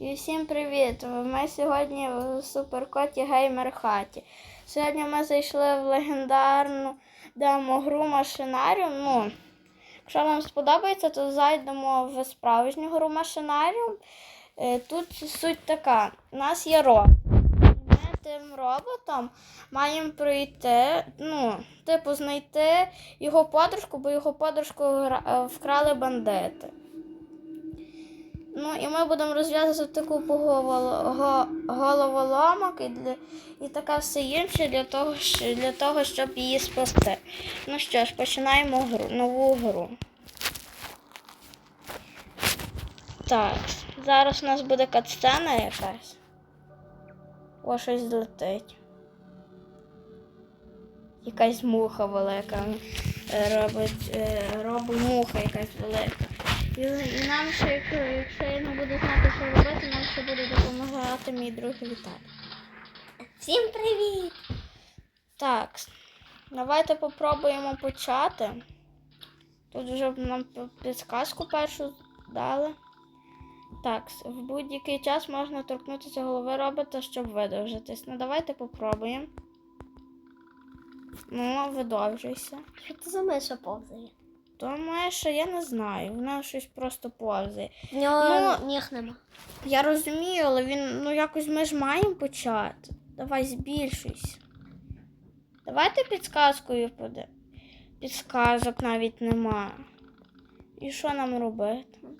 І всім привіт! Ми сьогодні в Суперкоті Геймер хаті. Сьогодні ми зайшли в легендарну демо-гру Машинаріум. Ну, якщо вам сподобається, то зайдемо в справжню гру Машинаріум. Е, Тут суть така: у нас є робот. Ми тим роботом маємо пройти, ну, типу, знайти його подружку, бо його подружку е, вкрали бандити. Ну і ми будемо розв'язувати голово- головоломок і, для, і таке все інше для того, для того, щоб її спасти. Ну що ж, починаємо гру, нову гру. Так, зараз у нас буде катсцена якась. О, щось злетить. Якась муха велика. е, Робить, е, робить муха якась велика. І, нам ще, якщо, я не буду знати, що робити, нам ще буде допомагати мій друг Віталій. Всім привіт! Так, давайте попробуємо почати. Тут вже нам підсказку першу дали. Так, в будь-який час можна торкнутися голови робота, щоб видовжитись. Ну, давайте попробуємо. Ну, видовжуйся. Що це за миша повзає? То Маша, я не знаю, вона щось просто повзає. В нього Ну, ніг нема. Я розумію, але він, ну якось ми ж маємо почати. Давай збільшуйся. Давайте підсказкою буде. Підсказок навіть нема. І що нам робити? Ну,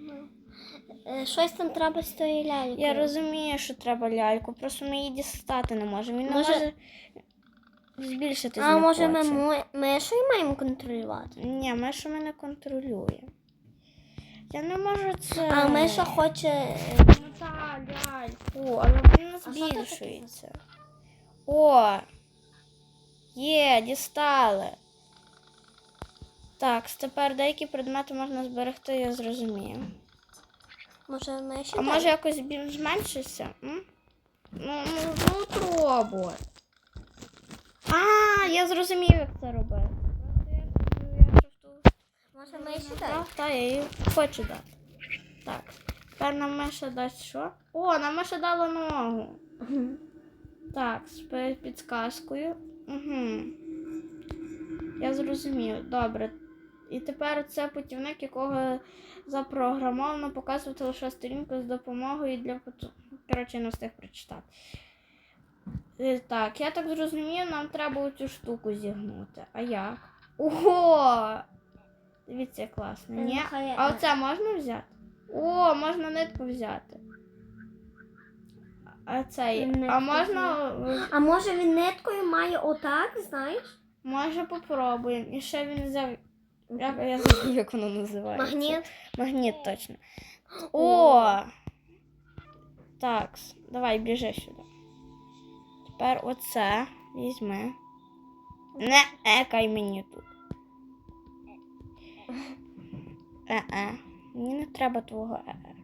ну. Е, Щось там треба з тої лялькою. Я розумію, що треба ляльку, просто ми її дістати не можемо. Він не Може- може збільшитись. А може ми мо- маємо контролювати? Ні, ми що ми не контролюємо. Я не можу це. А миша хоче. е, Ну так, ляльку, але він збільшується. О! Є, дістали. Так, тепер деякі предмети можна зберегти, я зрозумію. Може миші? А може якось зменшиться? М? Ну, ну, ну робот. А, я зрозумів, як це робити. Я, я. Може миші Так, дай? так, я її хочу дати. Так. Тепер нам Миша дасть що? О, нам Миша дала ногу. Так, з підсказкою. Угу. Я зрозумів. Добре. І тепер це путівник, якого запрограмовано показувати лише сторінку з допомогою для Коротше, не встиг прочитати. Е, Так, я так зрозумів, нам треба цю штуку зігнути. А як? Ого! Дивіться, класно. Е, Ні? А оце можна взяти? О, можна нитку взяти. А цей. А можна. А може він ниткою має отак, знаєш? Може попробуємо. І ще він взяв. Я забув, як воно називається. Магніт. Магніт точно. О! Так, давай біжи сюди. Тепер оце візьми. Не екай мені тут. Е-е. Мені не треба твого е-е.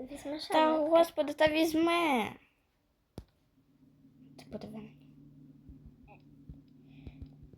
Візьми ще Та, господи, та візьми. Ти подиви.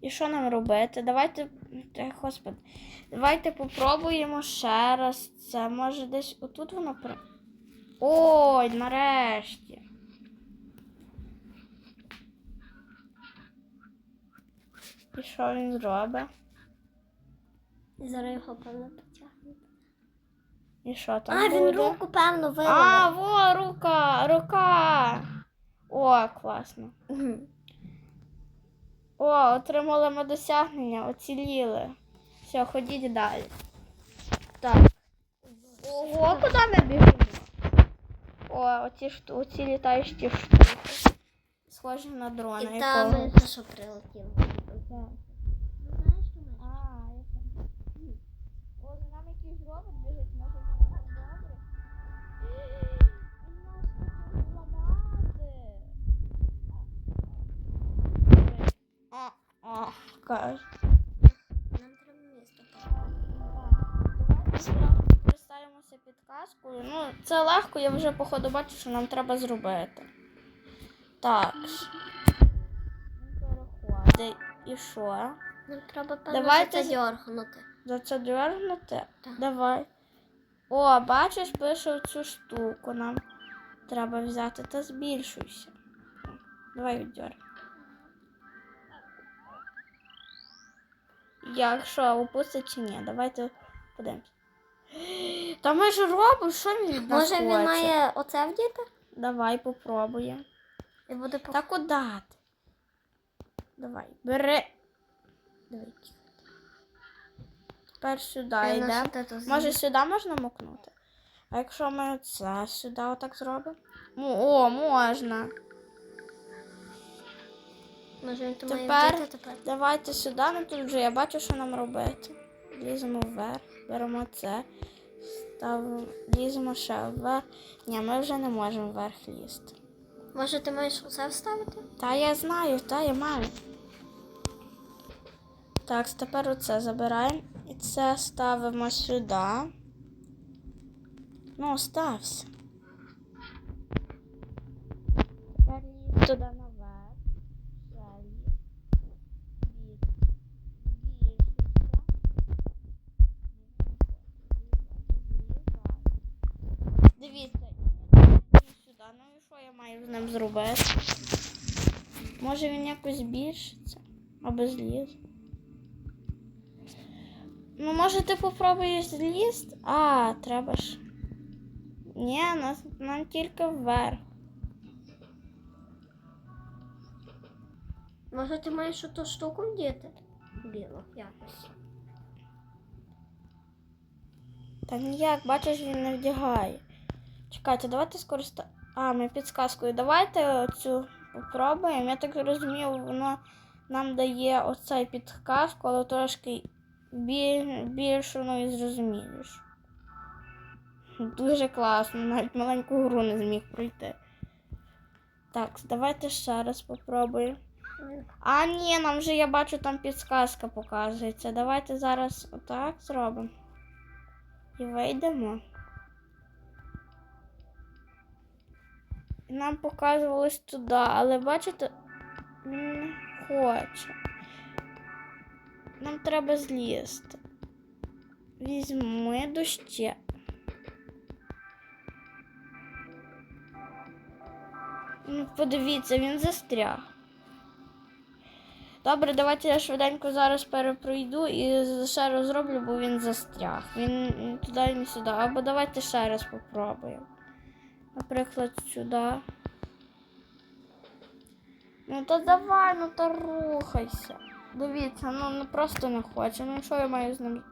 І що нам робити? Давайте. Та, господи. Давайте попробуємо ще раз. Це може десь отут воно при. Ой, нарешті. І що він зробить? Зараз його певно потягне. І що там А, буде? він руку, певно, А, во, рука, рука. О, класно. О, отримали ми досягнення, оціліли. Все, ходіть далі. Так. Ого, куди ми біжимо? О, оці, шту, оці літаючі штуки. Схожі на дрони. І там що прилетіло. Каже. Нам треба місто. Давайте спочатку скористаємося підказкою. Ну, це легко, я вже походу бачу, що нам треба зробити. Так. Переходить. І що? Нам треба Давайте це дьоргнути. За це дергнути? Так. Давай. О, бачиш, пише цю штуку нам. Треба взяти та збільшуйся. Давай віддьор. Якщо опустить чи ні, давайте подивимось. Та ми ж робимо, що він від нас Може він хоче? має оце вдіти? Давай попробуємо. І буде по... Та куди ти? Давай, бери. Давай. Тепер сюди Я йдемо. нашу тету з'їм. Може сюди можна макнути? А якщо ми це сюди отак зробимо? Ну, О, можна. Може то Тепер- тепер. Давайте сюди, ну тут вже я бачу, що нам робити. Ліземо вверх, беремо це, ставимо, ліземо ще вверх. Ні, ми вже не можемо вверх лізти. Може ти маєш оце вставити? Та я знаю, та я маю. Так, тепер оце забираємо і це ставимо сюди. Ну, стався. Тепер туди наверх. Зробити? Може він якось збільшиться або зліз. Ну, може ти попробуєш злізти? А, треба ж. Ні, нас, нам тільки вверх. Може ти маєш оту штуку вдіти? Біло, якось. Та ніяк, бачиш, він не вдягає. Чекайте, давайте скориста... А, ми підсказкою. Давайте цю попробуємо. Я так розумію, воно нам дає оцей підказку, але трошки біль... більшу, ну і зрозуміліш. Дуже класно, навіть маленьку гру не зміг пройти. Так, давайте ще раз попробуємо. А, ні, нам вже я бачу, там підсказка показується. Давайте зараз отак зробимо. І вийдемо. Нам показувалось туди, але бачите, він не хоче. Нам треба злізти. Візьми дужче. Ну, подивіться, він застряг. Добре, давайте я швиденько зараз перепройду і ще раз зроблю, бо він застряг. Він туди, ні сюди. Або давайте ще раз попробуємо. Наприклад, сюди. Ну то давай, ну то рухайся. Дивіться, ну, ну просто не хоче. Ну що я маю з ним?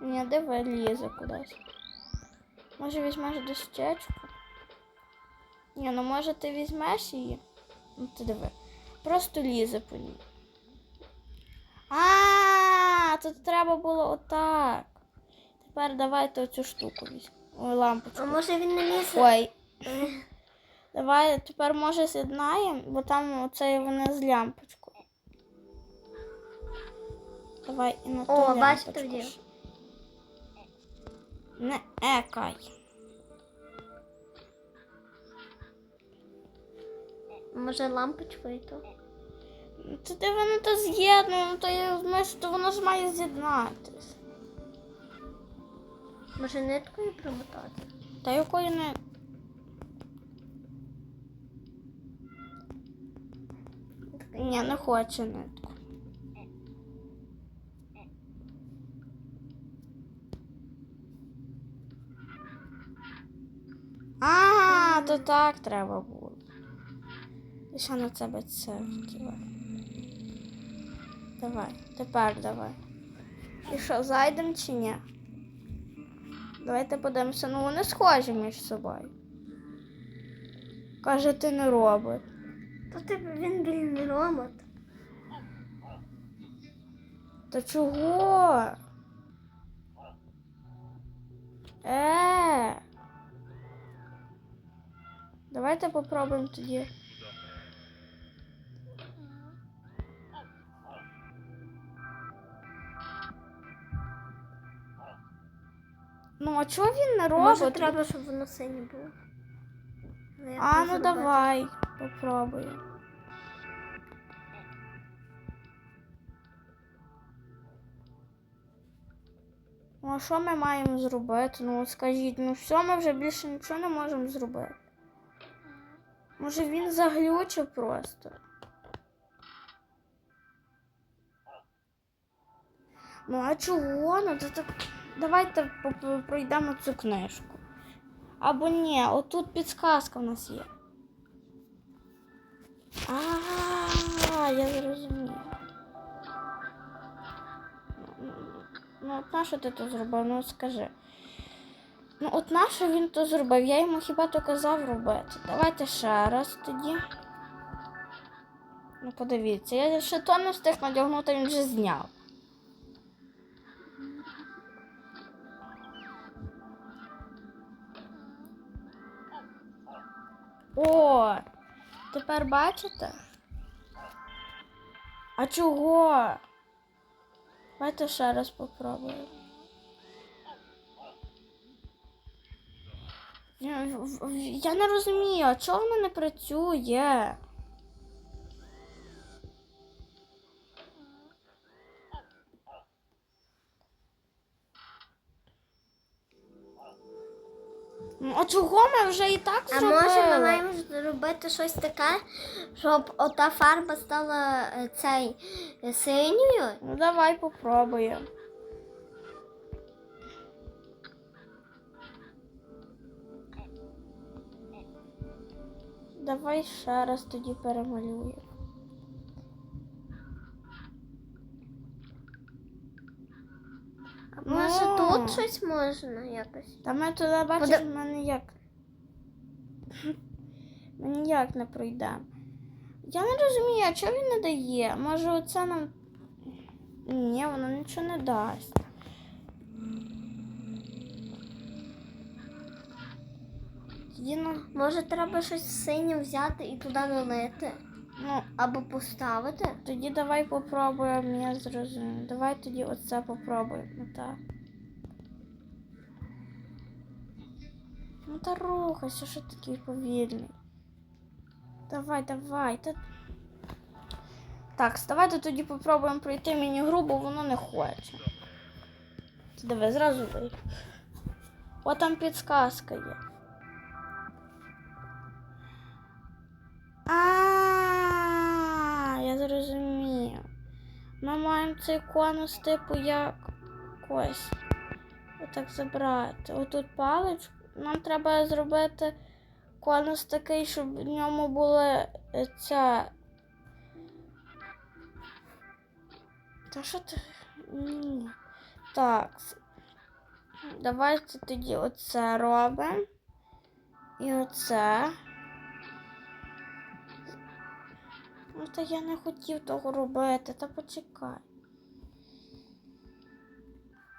Ні, диви, лізе кудись. Може візьмеш дощечку? Ні, ну може ти візьмеш її? Ну ти диви. Просто лізе по ній. А, тут треба було отак. Тепер давайте оцю штуку візьмемо. Ой, лампочку. А може він не лізе? Ой. Давай тепер може з'єднаємо, бо там оце вони з лямпочкою. Давай і на ту О, бачите, ж. Не екай. Може лампочкою то? Ну, Це де воно то з'єднує, ну то я знаю, то воно ж має з'єднатись. Може ниткою примотати? Та якої не. Ні, не хоче нитку. А, то так треба було. І ще на тебе це вдівай. Давай, тепер давай. І що, зайдемо чи ні? Давайте подивимося, ну вони схожі між собою. Каже, ти не робот. То ти він блін ромот. Та чого? Е. Давайте попробуємо тоді. А чого він не робить? Може треба, щоб воно синє було. Але я А, ну давай, попробуй. Ну, а що ми маємо зробити? Ну, от скажіть, ну все, ми вже більше нічого не можемо зробити. Може він заглючив просто. Ну а чого? Ну, це так. Давайте пройдемо цю книжку. Або ні, отут підсказка в нас є. А, я зрозумів. Ну, от нащо ти то зробив? Ну скажи. Ну, от нащо він то зробив? Я йому хіба то казав робити. Давайте ще раз тоді. Ну, подивіться, я ще то не встиг надягнути, він вже зняв. О, тепер бачите? А чого? Давайте ще раз попробуємо. Я, не розумію, а чого воно не працює? А чого ми вже і так А може ми маємо зробити щось таке, щоб ота фарба стала е, цей е, синьою? Ну давай попробуємо. Давай ще раз тоді перемалюємо. А може Ну. Тут щось можна якось? Та ми туди бачиш, Пода- ми ніяк. Ми ніяк не пройдемо. Я не розумію, а чого він не дає? Може оце нам. Ні, воно нічого не дасть. Тоді. Може треба щось синє взяти і туди налити? Ну, Або поставити? Тоді давай попробуємо, я зрозумів. Давай тоді оце попробуємо. Так. Ну та рухайся, що ти такий повільний. Давай, давай. Та... Так, давайте тоді попробуємо пройти міні-гру, бо воно не хоче. Диви, зразу вийде. О, там підсказка є. А, я зрозумів. Ми маємо цей конус типу як ось. Отак забрати. Отут паличку. Нам треба зробити конус такий, щоб в ньому була ця. Та що ти? Ні. Так. Давайте тоді оце робимо. І оце. Ну, та я не хотів того робити, та почекай.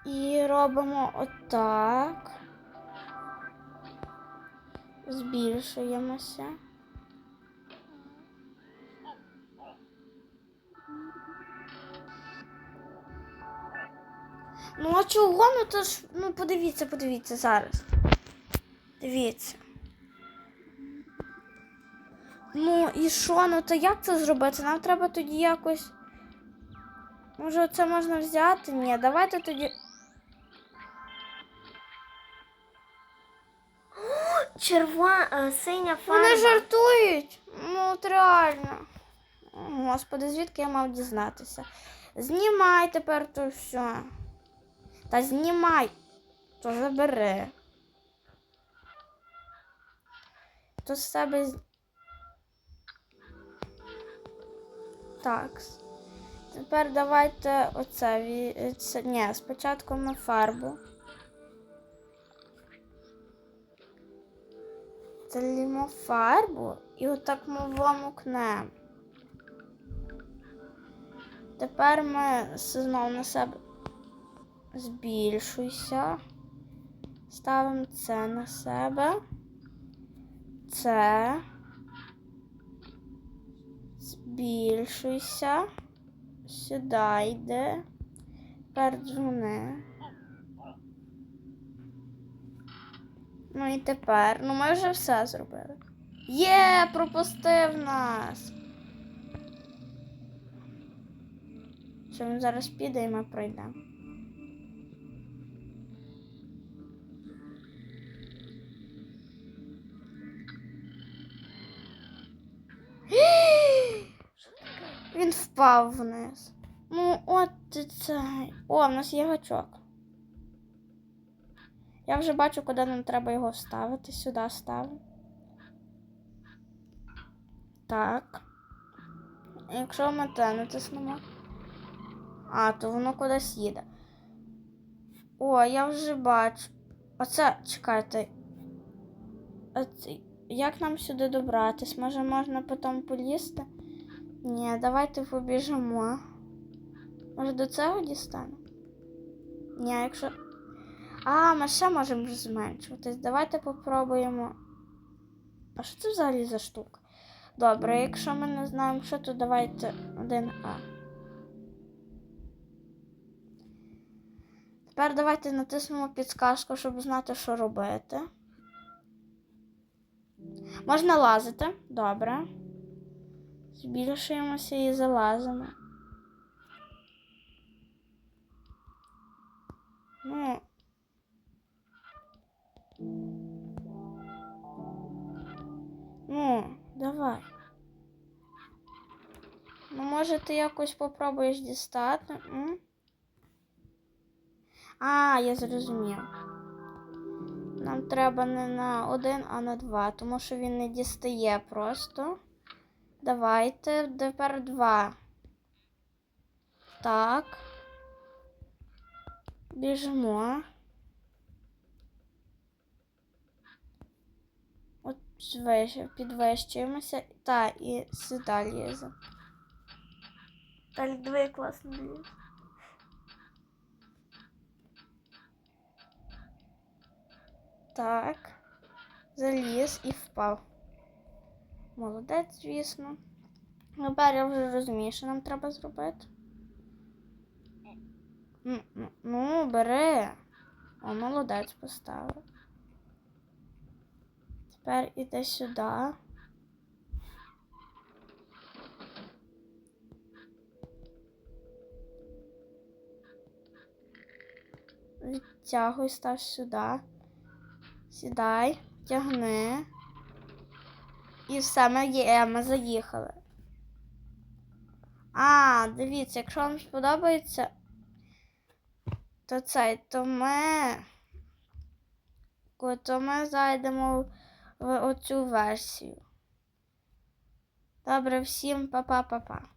І робимо отак. Збільшуємося. Ну, а чого? Ну то ж, ну подивіться, подивіться зараз. Дивіться. Ну і що? Ну то як це зробити? Нам треба тоді якось. Може, це можна взяти? Ні, давайте тоді. Черва, е, синя фарба. Вони жартують. Ну, от реально. Господи, звідки я мав дізнатися? Знімай тепер то все. Та знімай, то забери. То з себе. Так. Тепер давайте оце. ні, спочатку ми фарбу. Залімо фарбу і отак ми вимокнемо. Тепер ми знову на себе збільшуйся. Ставимо це на себе. Це. Збільшуйся. Сюди йде. Тепер дзвони. Ну і тепер. Ну ми вже все зробили. Є, пропустив нас. Що він зараз піде і ми пройдемо. Він впав вниз. Ну, от це. О, в нас є гачок. Я вже бачу, куди нам треба його вставити. Сюди ставимо. Так. Якщо ми те натиснемо. А, то воно кудись їде. О, я вже бачу. Оце, чекайте. Оце, як нам сюди добратись? Може, можна потім полізти? Ні, давайте побіжимо. Може, до цього дістанемо? Ні, якщо. А, ми ще можемо зменшуватись. Давайте попробуємо. А що це взагалі за штука? Добре, якщо ми не знаємо, що, то давайте один А. Тепер давайте натиснемо підсказку, щоб знати, що робити. Можна лазити. Добре. Збільшуємося і залазимо. Ну, може, ти якось попробуєш дістати? М? А, я зрозумів. Нам треба не на один, а на два, тому що він не дістає просто. Давайте тепер два. Так. Біжимо. От підвищуємося. Та, і сюди лізе. Так, диви, класно лізе. Так. Заліз і впав. Молодець, звісно. Тепер я вже розумію, що нам треба зробити. Ну, бери. О, молодець поставив. Тепер іди сюди. Відтягуй, став сюди. Сідай, тягни. І все, ми є, ми заїхали. А, дивіться, якщо вам сподобається, то цей, то ми. То ми зайдемо в оцю версію. Добре, всім па-па-па-па.